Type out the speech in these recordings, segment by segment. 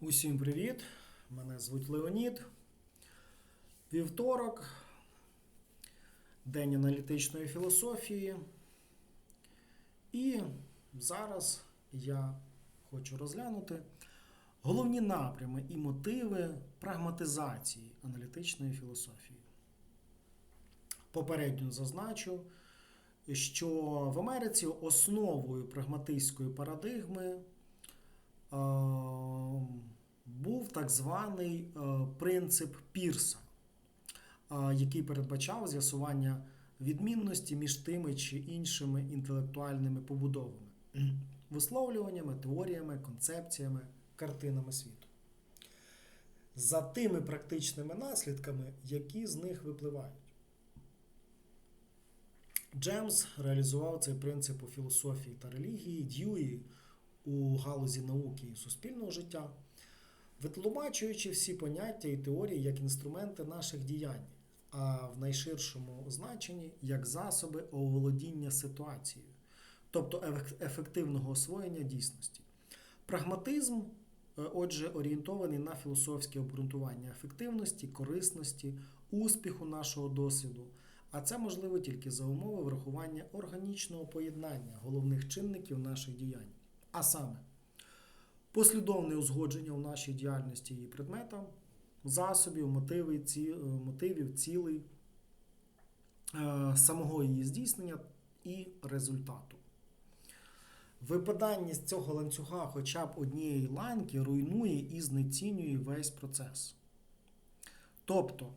Усім привіт! Мене звуть Леонід. Вівторок, День аналітичної філософії. І зараз я хочу розглянути головні напрями і мотиви прагматизації аналітичної філософії. Попередньо зазначу, що в Америці основою прагматистської парадигми був так званий е, принцип Пірса, е, який передбачав з'ясування відмінності між тими чи іншими інтелектуальними побудовами, висловлюваннями, теоріями, концепціями, картинами світу. За тими практичними наслідками, які з них випливають. Джемс реалізував цей принцип у філософії та релігії, Дьюї у галузі науки і суспільного життя, витлумачуючи всі поняття і теорії як інструменти наших діянь, а в найширшому значенні як засоби оволодіння ситуацією, тобто ефективного освоєння дійсності. Прагматизм, е, отже, орієнтований на філософське обґрунтування ефективності, корисності, успіху нашого досвіду. А це можливо тільки за умови врахування органічного поєднання головних чинників наших діянь. А саме, послідовне узгодження в нашій діяльності її предмета, засобів, мотивів, ці, е, мотивів цілей, е, самого її здійснення і результату. Випадання з цього ланцюга хоча б однієї ланки руйнує і знецінює весь процес. Тобто,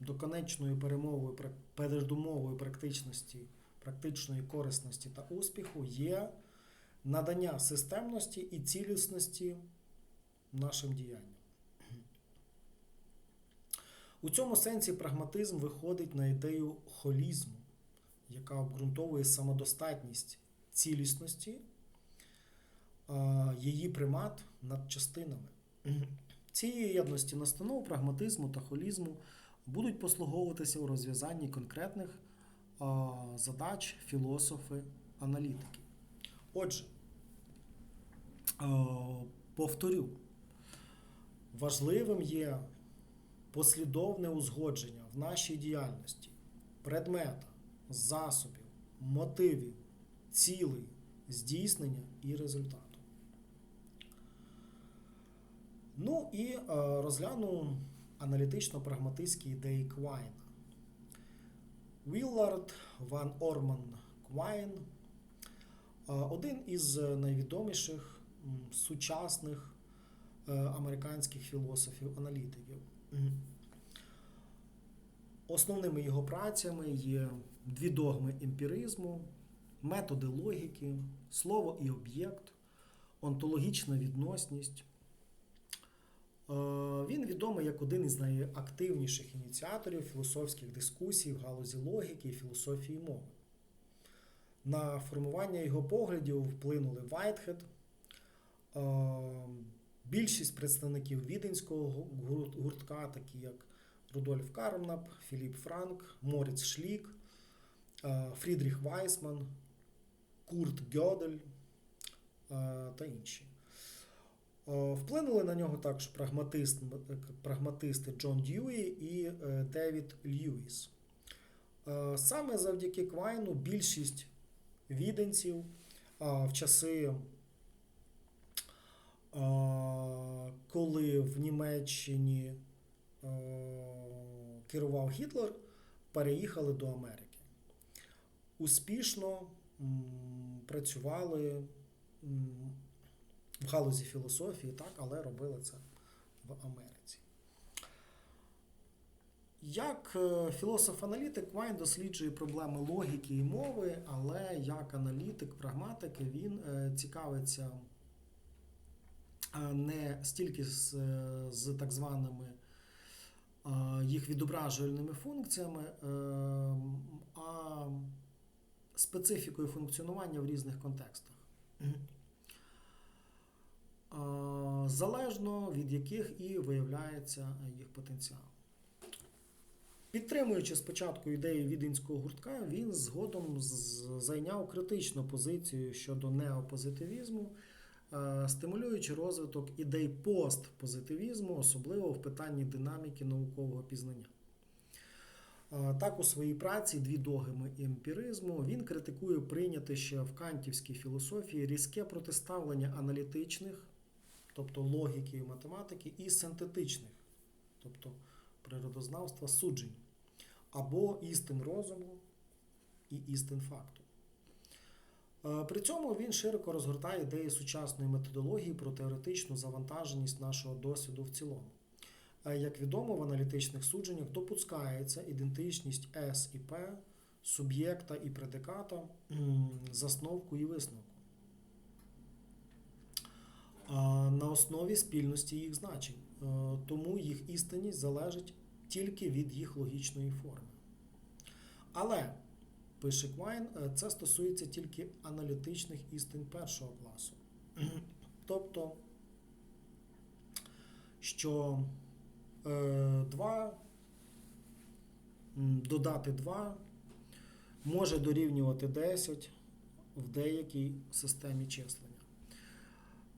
до конечної перемови, пра- передумовою практичності, практичної корисності та успіху є надання системності і цілісності нашим діянням. У цьому сенсі прагматизм виходить на ідею холізму, яка обґрунтовує самодостатність цілісності, її примат над частинами. Цієї єдності настанов прагматизму та холізму будуть послуговуватися у розв'язанні конкретних задач філософи-аналітики. Отже, повторю, важливим є послідовне узгодження в нашій діяльності предмета, засобів, мотивів, цілей, здійснення і результату. Ну і е, розгляну аналітично-прагматистські ідеї Квайна. Віллард Ван Орман Квайн е, один із найвідоміших сучасних е, американських філософів-аналітиків. Основними його працями є дві догми емпіризму, методи логіки, слово і об'єкт, онтологічна відносність. Е, Він відомий як один із найактивніших ініціаторів філософських дискусій в галузі логіки і філософії мови. На формування його поглядів вплинули Вайтхед, більшість представників віденського гуртка, такі як Рудольф Кармнап, Філіп Франк, Моріц Шлік, е, Фрідріх Вайсман, Курт Гьодель е, та інші. Е, Вплинули на нього також прагматист, прагматисти Джон Дьюї і Девід Льюіс. Саме завдяки Квайну більшість віденців в часи, коли в Німеччині керував Гітлер, переїхали до Америки. Успішно працювали в галузі філософії, так, але робили це в Америці. Як е, філософ-аналітик Вайн досліджує проблеми логіки і мови, але як аналітик, прагматик, він е, цікавиться е, не стільки з, з так званими їх відображувальними функціями, а специфікою функціонування в різних контекстах. Залежно від яких і виявляється їх потенціал. Підтримуючи спочатку ідеї віденського гуртка, він згодом зайняв критичну позицію щодо неопозитивізму е, стимулюючи розвиток ідей постпозитивізму, особливо в питанні динаміки наукового пізнання. Е, Так, у своїй праці Дві догми емпіризму він критикує прийняте ще в кантівській філософії різке протиставлення аналітичних, тобто логіки і математики, і синтетичних, тобто природознавства суджень, або істин розуму і істин факту. Е, При цьому він широко розгортає ідеї сучасної методології про теоретичну завантаженість нашого досвіду в цілому. Е, Як відомо, в аналітичних судженнях допускається ідентичність С і П, суб'єкта і предиката, засновку і висновку. На основі спільності їх значень. Е, Тому їх істинність залежить тільки від їх логічної форми. Але, пише Квайн, е, це стосується тільки аналітичних істин першого класу. Тобто, що 2 додати 2 може дорівнювати 10 в деякій системі числення.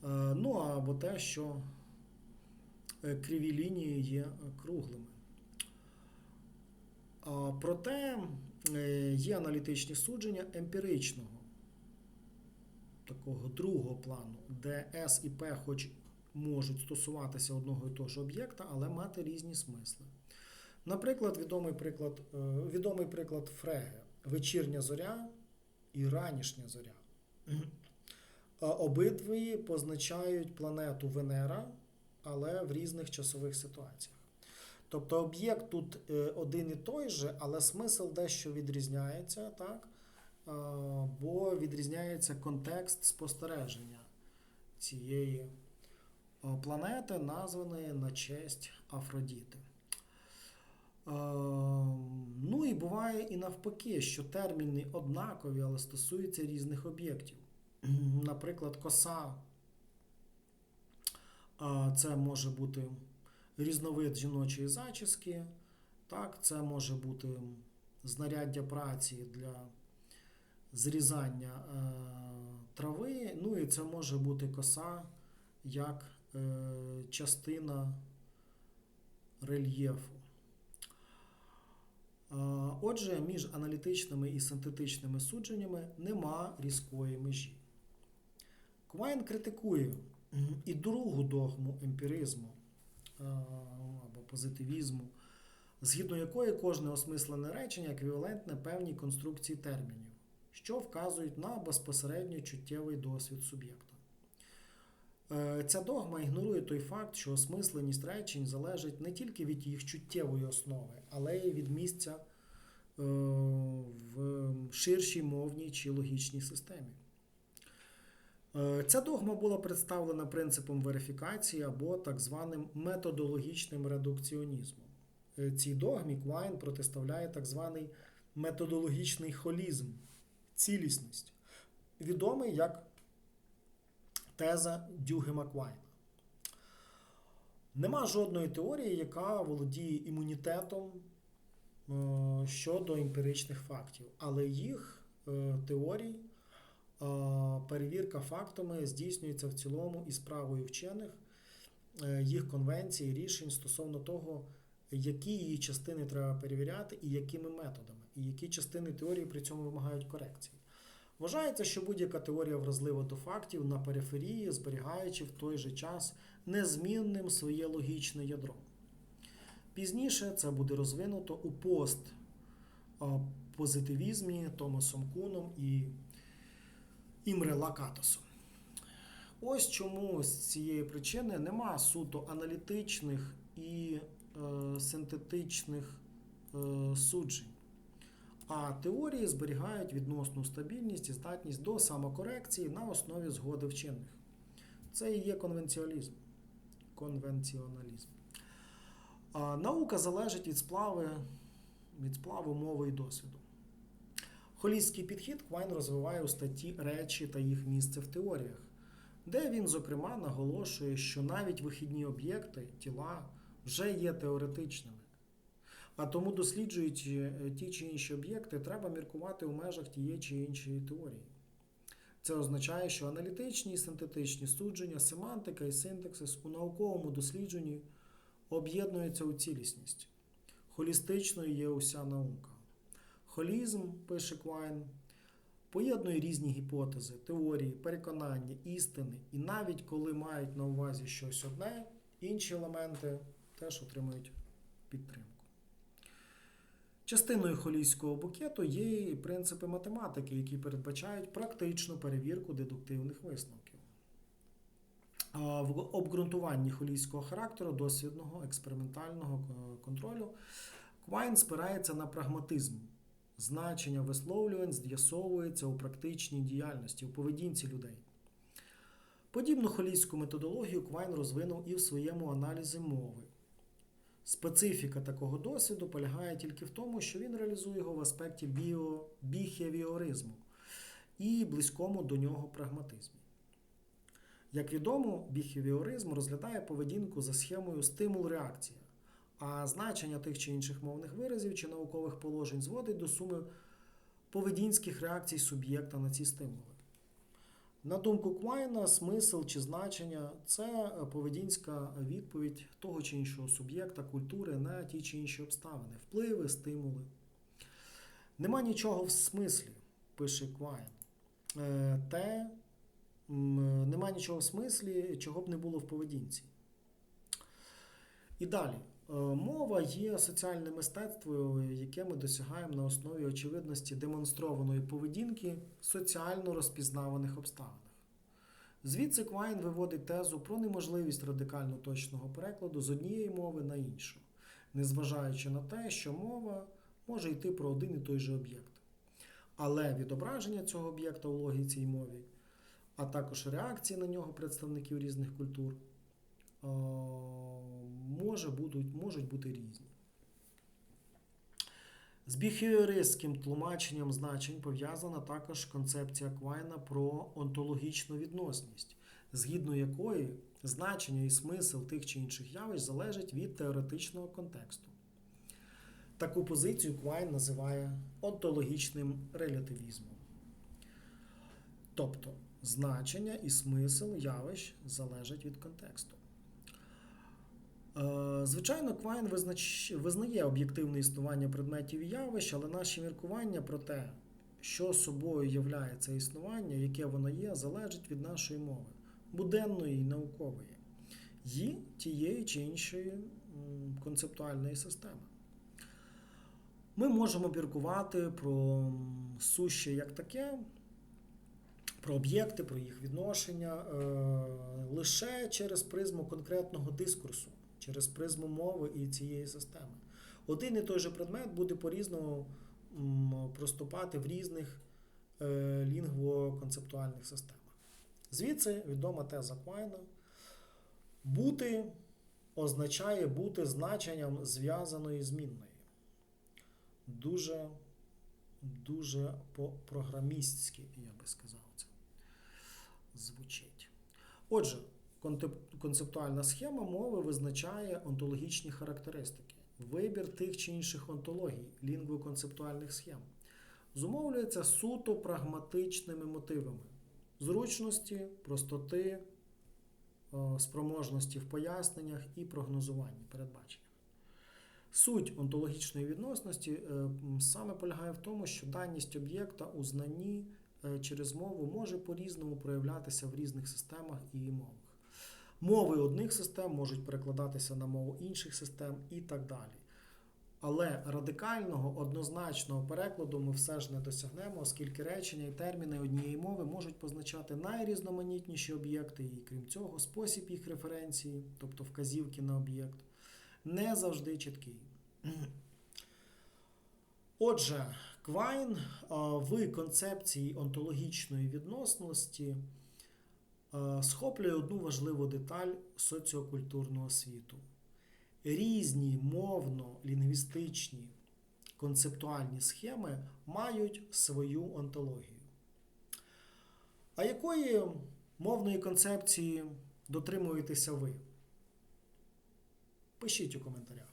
Е, Ну або те, що е, криві лінії є е, круглими. Проте е, є аналітичні судження емпіричного, такого другого плану, де S і P хоч можуть стосуватися одного і того ж об'єкта, але мати різні смисли. Наприклад, відомий приклад, е, відомий приклад Фреге вечірня зоря і ранішня зоря. Обидві позначають планету Венера, але в різних часових ситуаціях. Тобто об'єкт тут е, один і той же, але смисл дещо відрізняється, так? Бо відрізняється контекст спостереження цієї планети, названої на честь Афродіти. Е, Ну і буває і навпаки, що терміни однакові, але стосуються різних об'єктів. Наприклад, коса це може бути різновид жіночої зачіски, так, це може бути знаряддя праці для зрізання е, трави, ну і це може бути коса як е, частина рельєфу. Отже, між аналітичними і синтетичними судженнями нема різкої межі. Квайн критикує і другу догму емпіризму е, або позитивізму, згідно якої кожне осмислене речення еквівалентне певній конструкції термінів, що вказують на безпосередньо чуттєвий досвід суб'єкта. Е, Ця догма ігнорує той факт, що осмисленість речень залежить не тільки від їх чуттєвої основи, але й від місця е, в ширшій мовній чи логічній системі. Е, Ця догма була представлена принципом верифікації або так званим методологічним редукціонізмом. Е, Цій догмі Квайн протиставляє так званий методологічний холізм, цілісність, відомий як теза Дюгема Квайна. Нема жодної теорії, яка володіє імунітетом е, щодо емпіричних фактів, але їх теорій перевірка фактами здійснюється в цілому і справою вчених, е, їх конвенцій, рішень стосовно того, які її частини треба перевіряти і якими методами, і які частини теорії при цьому вимагають корекції. Вважається, що будь-яка теорія вразлива до фактів на периферії, зберігаючи в той же час незмінним своє логічне ядро. Пізніше це буде розвинуто у постпозитивізмі Томасом Куном і Імре Лакатосом. Ось чому з цієї причини нема суто аналітичних і е, синтетичних е, суджень. А теорії зберігають відносну стабільність і здатність до самокорекції на основі згоди вчених. Це і є конвенціалізм. Конвенціоналізм. А, наука залежить від сплави, від сплаву мови і досвіду. Холістський підхід Квайн розвиває у статті речі та їх місце в теоріях, де він, зокрема, наголошує, що навіть вихідні об'єкти, тіла вже є теоретичними. А тому, досліджуючи е, ті чи інші об'єкти, треба міркувати у межах тієї чи іншої теорії. Це означає, що аналітичні і синтетичні судження, семантика і синтаксис у науковому дослідженні об'єднуються у цілісність. Холістичною є уся наука. Холізм, пише Квайн, поєднує різні гіпотези, теорії, переконання, істини, і навіть коли мають на увазі щось одне, інші елементи теж отримують підтримку. Частиною холійського букету є і принципи математики, які передбачають практичну перевірку дедуктивних висновків. В обґрунтуванні холійського характеру, дослідного, експериментального е, контролю Квайн спирається на прагматизм. Значення висловлювань з'ясовується у практичній діяльності, у поведінці людей. Подібну холійську методологію Квайн розвинув і в своєму аналізі мови. Специфіка такого досвіду полягає тільки в тому, що він реалізує його в аспекті біо, біхевіоризму і близькому до нього прагматизмі. Як відомо, біхевіоризм розглядає поведінку за схемою стимул-реакція, а значення тих чи інших мовних виразів чи наукових положень зводить до суми поведінських реакцій суб'єкта на ці стимули. На думку Квайна, смисл чи значення це поведінська відповідь того чи іншого суб'єкта культури на ті чи інші обставини, впливи, стимули. Нема нічого в смислі, пише Квайн. Е, Те нема нічого в смислі, чого б не було в поведінці. І далі. Е, Мова є соціальним мистецтвом, яке ми досягаємо на основі очевидності демонстрованої поведінки соціально розпізнаваних обставинах. Звідси Квайн виводить тезу про неможливість радикально точного перекладу з однієї мови на іншу, незважаючи на те, що мова може йти про один і той же об'єкт. Але відображення цього об'єкта у логіці й мові, а також реакції на нього представників різних культур може будуть, можуть бути різні. З біхеористським тлумаченням значень пов'язана також концепція Квайна про онтологічну відносність, згідно якої значення і смисл тих чи інших явищ залежить від теоретичного контексту. Таку позицію Квайн називає онтологічним релятивізмом. Тобто значення і смисл явищ залежать від контексту. Е, Звичайно, Квайн визнач... визнає об'єктивне існування предметів і явищ, але наші міркування про те, що собою являє це існування, яке воно є, залежить від нашої мови, буденної і наукової, і тієї чи іншої концептуальної системи. Ми можемо міркувати про суще як таке, про об'єкти, про їх відношення е, лише через призму конкретного дискурсу через призму мови і цієї системи. Один і той же предмет буде по-різному проступати в різних е, лінгвоконцептуальних системах. Звідси відома теза Квайна. Бути означає бути значенням зв'язаної змінної. Дуже, дуже по-програмістськи, я би сказав, це звучить. Отже, концептуальна схема мови визначає онтологічні характеристики. Вибір тих чи інших онтологій, лінгвоконцептуальних схем, зумовлюється суто прагматичними мотивами зручності, простоти, е, спроможності в поясненнях і прогнозуванні, передбаченнях. Суть онтологічної відносності е, саме полягає в тому, що даність об'єкта у знанні е, через мову може по-різному проявлятися в різних системах і мовах. Мови одних систем можуть перекладатися на мову інших систем і так далі. Але радикального однозначного перекладу ми все ж не досягнемо, оскільки речення і терміни однієї мови можуть позначати найрізноманітніші об'єкти, і крім цього, спосіб їх референції, тобто вказівки на об'єкт, не завжди чіткий. Отже, Квайн в концепції онтологічної відносності схоплює одну важливу деталь соціокультурного світу. Різні мовно-лінгвістичні концептуальні схеми мають свою онтологію. А якої мовної концепції дотримуєтеся ви? Пишіть у коментарях.